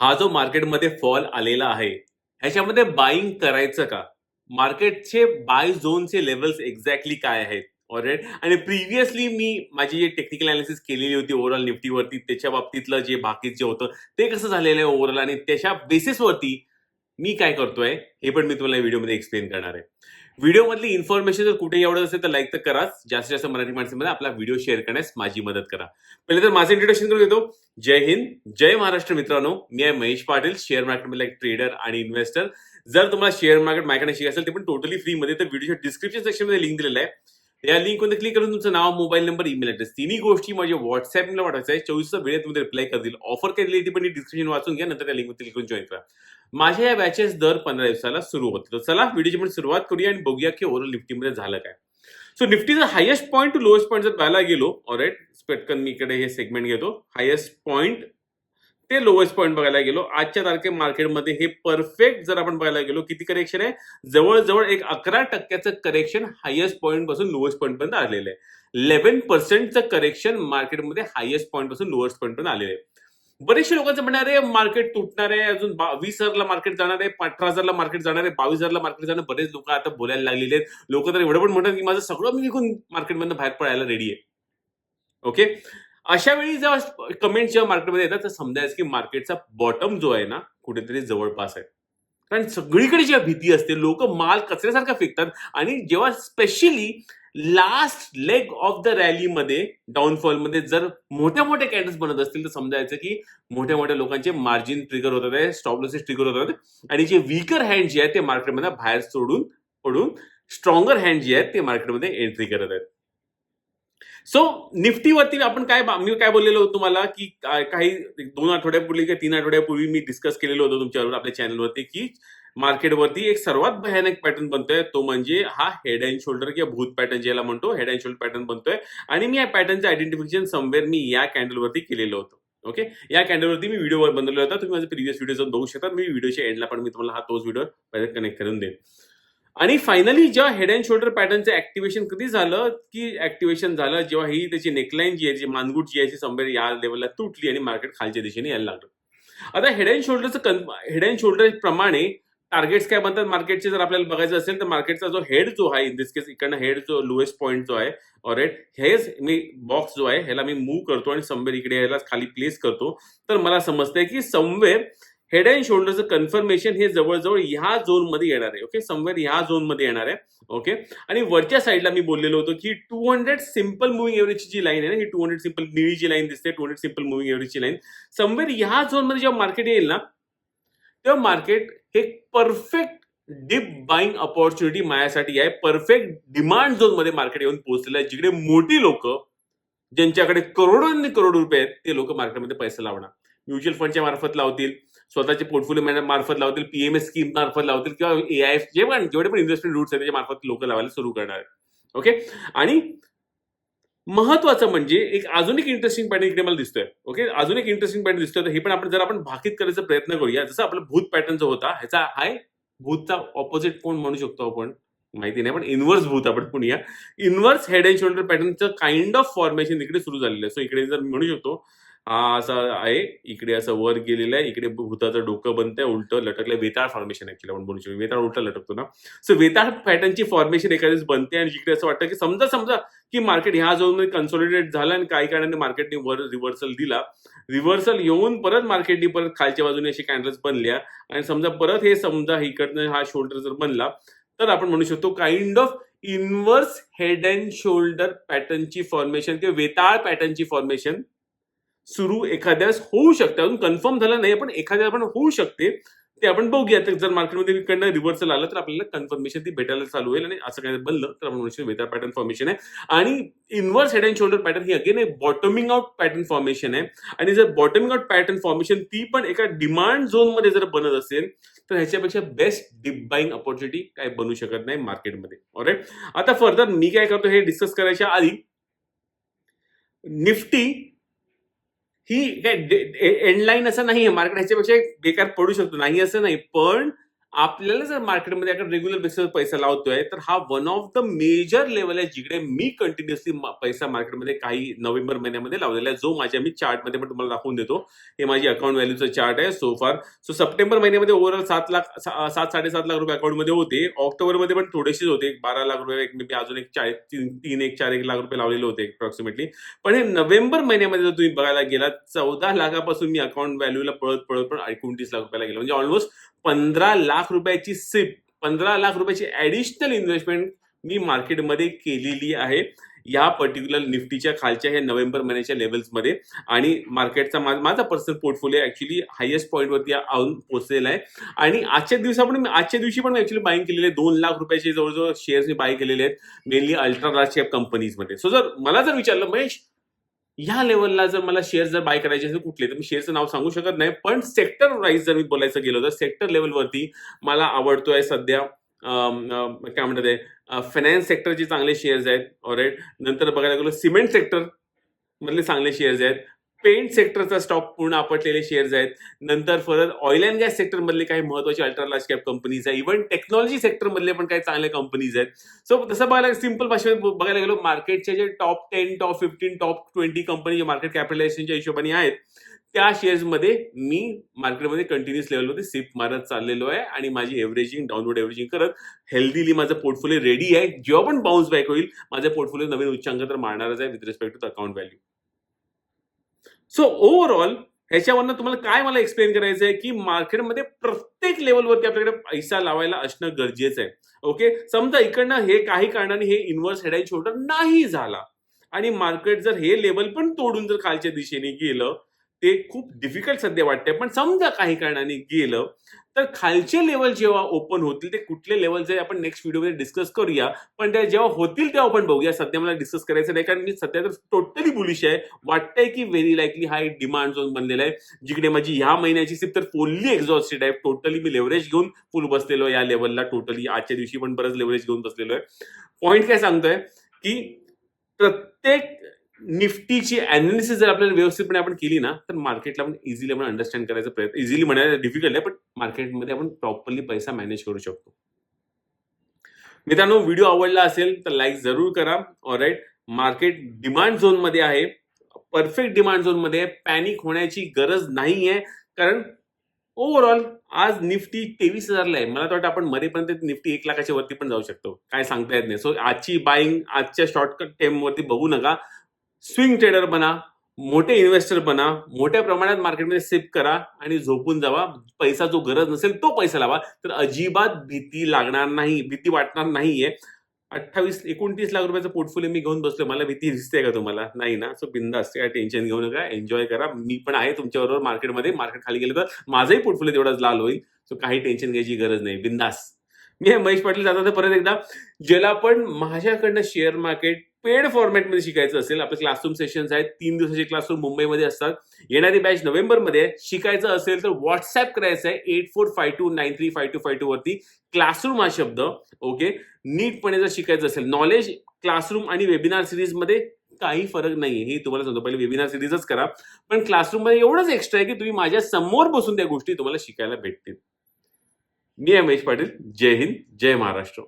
हा जो मार्केटमध्ये फॉल आलेला आहे ह्याच्यामध्ये बाईंग करायचं का? मार्केटचे बाय झोनचे लेवल्स एक्झॅक्टली काय आहेत? ऑलरेड आणि प्रिव्हियसली मी माझी जे टेक्निकल अनालिसिस केलेली होती ओव्हरऑल निफ्टीवरती त्याच्या बाबतीतलं जे बाकीचे जे होतं ते कसं झालेलं आहे ओव्हरऑल आणि त्याच्या बेसिसवरती मी काय करतोय हे पण मी तुम्हाला व्हिडिओमध्ये एक्सप्लेन करणार आहे. व्हिडिओमधली इन्फॉर्मेशन जर कुठेही आवडत असेल तर लाईक तर कराच. जास्तीत जास्त मराठी माणसामध्ये आपला व्हिडिओ शेअर करण्यास माझी मदत करा. पहिले तर माझं इंट्रोडक्शन करून घेतो. जय हिंद जय महाराष्ट्र मित्रांनो. मी आहे महेश पाटील शेअर मार्केटमधला एक ट्रेडर आणि इन्व्हेस्टर जर तुम्हाला शेअर मार्केट माहिती शिकायचं असेल ते पण टोटली फ्रीमध्ये तर व्हिडिओच्या डिस्क्रिप्शन सेक्शनमध्ये लिंक दिलेला आहे. या लिंकमध्ये क्लिक करून तुमचं नाव मोबाईल नंबर ईमेल ऍड्रेस तिन्ही गोष्टी माझ्या व्हॉट्सअपला वाटायचं आहे चोवीस वेळेत तुम्ही रिप्लाय करतील. ऑफर काय दिली ती पण डिस्क्रिप्शन वाचून घ्या नंतर त्या लिंकमध्ये क्लिक करून जॉईन करा. माझ्या या बॅचेस दर पंधरा दिवसाला सुरू होते तर चला व्हिडिओची पण सुरुवात करूया आणि बघूया की ओव्हरऑल निफ्टीमध्ये झालं काय. So निफ्टीचं highest point to lowest point जर पाहायला गेलो ऑलराईट पटकन मी इकडे हे सेगमेंट घेतो. हायेस्ट पॉईंट ते लोवेस्ट पॉईंट बघायला गेलो. आजच्या तारखे मार्केटमध्ये हे परफेक्ट जर आपण बघायला गेलो किती करेक्शन आहे? जवळजवळ एक अकरा टक्क्याचं करेक्शन हायएस्ट पॉईंटपासून लोएस्ट पॉईंट पर्यंत आलेलं आहे. इलेव्हन पर्सेंटचं करेक्शन मार्केटमध्ये हायएस्ट पॉईंटपासून लोएस्ट पॉईंट पर्यंत आलेलं आहे. बरेचसे लोकांचं म्हणणार आहे मार्केट तुटणार आहे अजून वीस हजारला मार्केट जाणार आहे अठरा हजारला मार्केट जाणार आहे बावीस हजारला मार्केट जाणार बरेच लोक आता बोलायला लागलेले आहेत. लोक तर एवढं पण म्हणतात की माझं सगळं मी विकून मार्केटमधून बाहेर पडायला रेडी आहे. ओके अशा वेळी जेव्हा कमेंट जेव्हा मार्केटमध्ये येतात तर समजायचं की मार्केटचा बॉटम जो आहे ना कुठेतरी जवळपास आहे. कारण सगळीकडे जेव्हा भीती असते लोक माल कचऱ्यासारखा फेकतात आणि जेव्हा specially last leg of the रॅलीमध्ये डाऊनफॉलमध्ये जर मोठ्या मोठ्या कॅन्डल्स बनत असतील तर समजायचं की मोठ्या मोठ्या लोकांचे मार्जिन ट्रिगर होतात आहे स्टॉप लॉसेस ट्रिगर होतात आणि जे वीकर हँड जे आहेत ते मार्केटमध्ये बाहेर सोडून पडून स्ट्रॉंगर हँड जे आहेत ते मार्केटमध्ये एंट्री करत आहेत. सो निफ्टीवरती आपण काय मी काय बोललेलो होतो तुम्हाला की काही दोन आठवड्यापूर्वी किंवा तीन आठवड्यापूर्वी मी डिस्कस केलेलं होतं तुमच्यावर आपल्या चॅनलवरती की मार्केटवरती एक सर्वात भयानक पॅटर्न बनतोय. तो म्हणजे हा हेड अँड शोल्डर किंवा भूत पॅटर्न ज्याला म्हणतो हेड अँड शोल्डर पॅटर्न बनतोय. आणि मी या पॅटर्नचं आयडेंटिफिकेशन समवेअर मी या कॅन्डलवरती केलेलं होतं. ओके या कॅन्डलवरती मी व्हिडिओ बनवलेला होता. तुम्ही माझे प्रिव्हियस व्हिडिओ जाऊन बघू शकता. मी व्हिडिओच्या एंडला पण मी तुम्हाला हा तोच व्हिडिओ कनेक्ट करून देईन. आणि फायनली जेव्हा हेड अँड शोल्डर पॅटर्नचं ऍक्टिव्हेशन कधी झालं? की ऍक्टिव्हेशन झालं जेव्हा ही त्याची नेकलाईन जी आहे जी मानगुट जी आहे ती समवेअर या लेवलला तुटली आणि मार्केट खालच्या दिशेने यायला लागलं. आता हेड अँड शोल्डरचं हेड अँड शोल्डर प्रमाणे टार्गेट्स काय बनतात? मार्केटचे जर आपल्याला बघायचं असेल तर मार्केटचा जो हेड जो आहे इन दिस केस इकडनं हेड जो लोएस्ट पॉईंट जो आहे ऑरेट हेच मी बॉक्स जो आहे ह्याला मी मूव्ह करतो आणि समवेर इकडे याला खाली प्लेस करतो. तर मला समजतंय की समवेर हेड अँड शोल्डरचं कन्फर्मेशन हे जवळजवळ ह्या झोनमध्ये येणार आहे. ओके समवेअर ह्या झोनमध्ये येणार आहे. ओके आणि वरच्या साईडला मी बोललेलो होतो की टू हंड्रेड सिंपल मुव्हिंग एव्हरेजची जी लाईन आहे ना ही टू हंड्रेड सिंपल निळी जी लाईन दिसते टू हंड्रेड सिंपल मुव्हिंग एव्हरेजची लाईन समवेर ह्या झोनमध्ये जेव्हा मार्केट येईल ना तेव्हा मार्केट हे परफेक्ट डीप बाईंग अपॉर्च्युनिटी माझ्यासाठी आहे. परफेक्ट डिमांड झोनमध्ये मार्केट येऊन पोहोचलेलं आहे जिकडे मोठी लोक ज्यांच्याकडे करोडोंनी करोड रुपये आहेत ते लोक मार्केटमध्ये पैसे लावणार. म्युच्युअल फंडच्या मार्फत लावतील स्वतःचे पोर्टफोलिओ मार्फत लावतील पीएमएस स्कीम मार्फत लावतील किंवा एआयएफ जे पण जेवढे पण इन्व्हेस्टमेंट रूट्स आहेत त्याच्या मार्फत लोक लावायला सुरू करणार ओके आणि महत्वाचं म्हणजे एक अजून एक इंटरेस्टिंग पॅटर्न इकडे मला दिसतोय. ओके अजून एक इंटरेस्टिंग पॅटर्न दिसतोय. तर हे पण आपण जर आपण भाकीत करायचा प्रयत्न करूया जसं आपलं भूत पॅटर्न जो होता ह्याचा हाय भूतचा ऑपोजिट कोण म्हणू शकतो आपण? माहिती नाही पण इन्व्हर्स भूत आपण पुण्या इन्व्हर्स हेड अँड शोल्डर पॅटर्नचं काइंड ऑफ फॉर्मेशन इकडे सुरू झालेलं आहे. सो इकडे जर म्हणू शकतो हा असा आहे. इकडे असं वर गेलेलं आहे. इकडे भूताचं डोकं बनतंय. उलट लटकलं वेताळ फॉर्मेशन ऍक्च्युली आपण बोलू शकतो वेताळ उलट लटकतो ना. सो वेताळ पॅटर्नची फॉर्मेशन एखाद्याच बनते आणि जिकडे असं वाटतं की समजा समजा की मार्केट ह्या झोनमध्ये कन्सॉलिडेट झालं आणि काही कारणाने मार्केटने वर रिव्हर्सल दिला. रिव्हर्सल येऊन परत मार्केटने परत खालच्या बाजूने अशी कॅन्डल्स बनल्या. आणि समजा परत हे समजा इकडनं हा शोल्डर जर बनला तर आपण म्हणू शकतो kind of inverse head and shoulder पॅटर्नची formation किंवा वेताळ पॅटर्नची फॉर्मेशन सुरू एखाद्यास होऊ शकते. अजून कन्फर्म झालं नाही पण एखाद्या पण होऊ शकते. ते आपण बघूया तर जर मार्केटमध्ये इकडनं रिव्हर्सल आलं तर आपल्याला कन्फर्मेशन ती भेटायला चालू होईल. आणि असं काय बनलं तर आपण म्हणू शकतो पॅटर्न फॉर्मेशन आहे. आणि inverse head and shoulder pattern he again एक बॉटमिंग आउट पॅटर्न फॉर्मेशन आहे. आणि जर बॉटमिंग आउट पॅटर्न फॉर्मेशन ती पण एका डिमांड झोनमध्ये जर बनत असेल तर ह्याच्यापेक्षा बेस्ट डीप बाईंग ऑपॉर्च्युनिटी काय बनू शकत नाही मार्केटमध्ये ऑलराईट आता फर्दर मी काय करतो हे डिस्कस करायच्या आधी निफ्टी ही काय एंडलाईन असं नाही आहे मार्केट ह्याच्यापेक्षा बेकार पडू शकतो. नाही असं नाही. पण आपल्याला जर मार्केटमध्ये आपण रेग्युलर बेसिसवर पैसा लावतोय तर हा one of the major level आहे जिकडे मी कंटिन्युअसली पैसा मार्केटमध्ये काही नोव्हेंबर महिन्यामध्ये लावलेला आहे. जो माझ्या मी चार्टमध्ये पण तुम्हाला दाखवून देतो. हे माझी अकाउंट व्हॅल्यूचं चार्ट आहे सो फार सो सप्टेंबर महिन्यामध्ये ओव्हरऑल सात लाख सात साडेसात लाख रुपये अकाउंटमध्ये होते. ऑक्टोबरमध्ये पण थोडेसेच होते. बारा लाख रुपये एक मे बी अजून एक चार तीन तीन एक चार एक लाख रुपये लावलेले होते अप्रॉक्सिमेटली पण हे नोव्हेंबर महिन्यामध्ये जर तुम्ही बघायला गेला चौदा लाखापासून मी अकाउंट व्हॅल्यूला पळत पळत पण एकोणतीस लाख रुपयाला गेलो. म्हणजे ऑलमोस्ट पंधरा लाख लाख रुपयाची सिप पंधरा लाख रुपयाची ऍडिशनल इन्व्हेस्टमेंट मी मार्केटमध्ये केलेली आहे. या पर्टिक्युलर निफ्टीच्या खालच्या ह्या नोव्हेंबर महिन्याच्या लेवल्समध्ये आणि मार्केटचा माझा पर्सनल पोर्टफोलिओ ऍक्च्युली हायेस्ट पॉईंटवरती आणून पोहोचलेला आहे. आणि आजच्या दिवसा पण मी- आजच्या दिवशी पण ऍक्च्युली बाईंग केलेले आहे दोन लाख रुपयाचे जवळजवळ शेअर्स मी बाय केलेले आहेत मेनली अल्ट्रा लार्ज कॅप कंपनीजमध्ये सो जर मला जर विचारलं महेश ह्या लेवलला जर मला शेअर जर बाय करायचे असेल कुठले तर मी शेअरचं नाव सांगू शकत नाही पण सेक्टर वाईज जर मी बोलायचं गेलो तर सेक्टर लेवलवरती मला आवडतोय सध्या काय म्हणतात फायनान्स सेक्टरचे चांगले शेअर्स आहेत ऑलराईट नंतर बघायला गेलो सिमेंट सेक्टर मधले चांगले शेअर्स आहेत. पेंट सेक्टरचा स्टॉक पूर्ण आपटलेले शेअर्स आहेत. नंतर परत ऑइल अँड गॅस सेक्टर मधले काही महत्त्वाचे अल्ट्रा लार्ज कॅप कंपनीज आहे इव्हन टेक्नॉलॉजी सेक्टर मधले पण काही चांगल्या कंपनीज आहेत. सो तसं बघायला सिंपल भाषेत बघायला गेलो मार्केटचे जे top ten top fifteen top twenty company जे मार्केट कॅपिटलायझेशनच्या हिशोबाने आहेत त्या शेअर्समध्ये मी मार्केटमध्ये कंटिन्युअस लेवलमध्ये सिप मारत चाललेलो आहे आणि माझी एव्हरेजिंग डाऊनवर्ड एव्हरेजिंग करत हेल्दीली माझं पोर्टफोलिओ रेडी आहे. जेव्हा पण बाउन्स बॅक होईल माझं पोर्टफोलिओ नवीन उच्चांक तर मारणारच आहे with respect to account value so overall ह्याच्यावरनं तुम्हाला काय मला एक्सप्लेन करायचं आहे की मार्केटमध्ये प्रत्येक लेवलवरती आपल्याकडे पैसा लावायला असणं गरजेचं आहे. ओके समजा इकडनं हे काही कारणाने हे इन्व्हर्स हेड अँड शोल्डर नाही झाला. आणि मार्केट जर हे लेवल पण तोडून जर खालच्या दिशेने गेलं ते खूप डिफिकल्ट सध्या वाटतंय. पण समजा काही कारणाने गेलं तर खालचे लेवल जेव्हा ओपन होतील ते कुठले लेवल जे आपण नेक्स्ट व्हिडिओमध्ये डिस्कस करूया पण त्या जेव्हा होतील तेव्हा आपण बघूया. सध्या मला डिस्कस करायचं नाही कारण मी सध्या तर टोटली बुलिश आहे. वाटतंय की व्हेरी लाईकली हा एक डिमांड झोन बनलेला आहे जिकडे माझी ह्या महिन्याची सिप तर फुल्ली एक्झॉस्टेड आहे. टोटली मी लेव्हरेज घेऊन फुल बसलेलो या लेवलला टोटली आजच्या दिवशी पण बरंच लेव्हरेज घेऊन बसलेलो आहे. पॉईंट काय सांगतोय? की प्रत्येक निफ्टीची अनालिसिस जर आपल्याला व्यवस्थितपणे आपण केली ना तर मार्केटला आपण इझिली आपण अंडरस्टँड करायचा प्रयत्न इझिली म्हणायला डिफिकल्ट आहे पण मार्केटमध्ये आपण प्रॉपरली पैसा मॅनेज करू शकतो. मित्रांनो व्हिडिओ आवडला असेल तर लाईक जरूर करा. ऑलराईट मार्केट डिमांड झोनमध्ये आहे. परफेक्ट डिमांड झोनमध्ये पॅनिक होण्याची गरज नाही आहे कारण ओव्हरऑल आज निफ्टी तेवीस हजारला आहे. मला वाटतं आपण मरेपर्यंत निफ्टी एक लाखाच्या वरती पण जाऊ शकतो. काय सांगता येत नाही. सो आजची बाईंग आजच्या शॉर्टकट टेम वरती बघू नका. स्विंग ट्रेडर बना मोठे इन्व्हेस्टर बना मोठ्या प्रमाणात मार्केटमध्ये सेफ करा आणि झोपून जावा. पैसा जो गरज नसेल तो पैसा लावा. तर अजिबात भीती लागणार नाही भीती वाटणार नाहीये. अठ्ठावीस एकोणतीस लाख रुपयाचं पोर्टफोलिओ मी घेऊन बसलो मला भीती दिसते का तुम्हाला? नाही ना. सो बिंदास काय टेन्शन घेऊ नका. एन्जॉय करा. मी पण आहे तुमच्याबरोबर मार्केटमध्ये. मार्केट खाली गेलं तर माझाही पोर्टफोलिओ तेवढाच लाल होईल. सो काही टेन्शन घ्यायची गरज नाही. बिंदास. मी महेश पाटील. जाता तर परत एकदा. ज्याला पण माझ्याकडनं शेअर मार्केट पेड फॉर्मॅटमध्ये शिकायचं असेल आपले क्लासरूम सेशन्स आहेत तीन दिवसाचे क्लासरूम मुंबईमध्ये असतात. येणारी बॅच नोव्हेंबरमध्ये शिकायचं असेल तर व्हॉट्सअप करायचं आहे eight four five two nine three five two five two वरती. क्लासरूम हा शब्द ओके नीटपणे जर शिकायचं असेल नॉलेज क्लासरूम आणि वेबिनार सिरीजमध्ये काही फरक नाही हे तुम्हाला सांगतो पहिले वेबिनार सिरीजच करा. पण क्लासरूममध्ये एवढंच एक्स्ट्रा आहे की तुम्ही माझ्यासमोर बसून त्या गोष्टी तुम्हाला शिकायला भेटतील. मी आहे पाटील. जय हिंद जय महाराष्ट्र.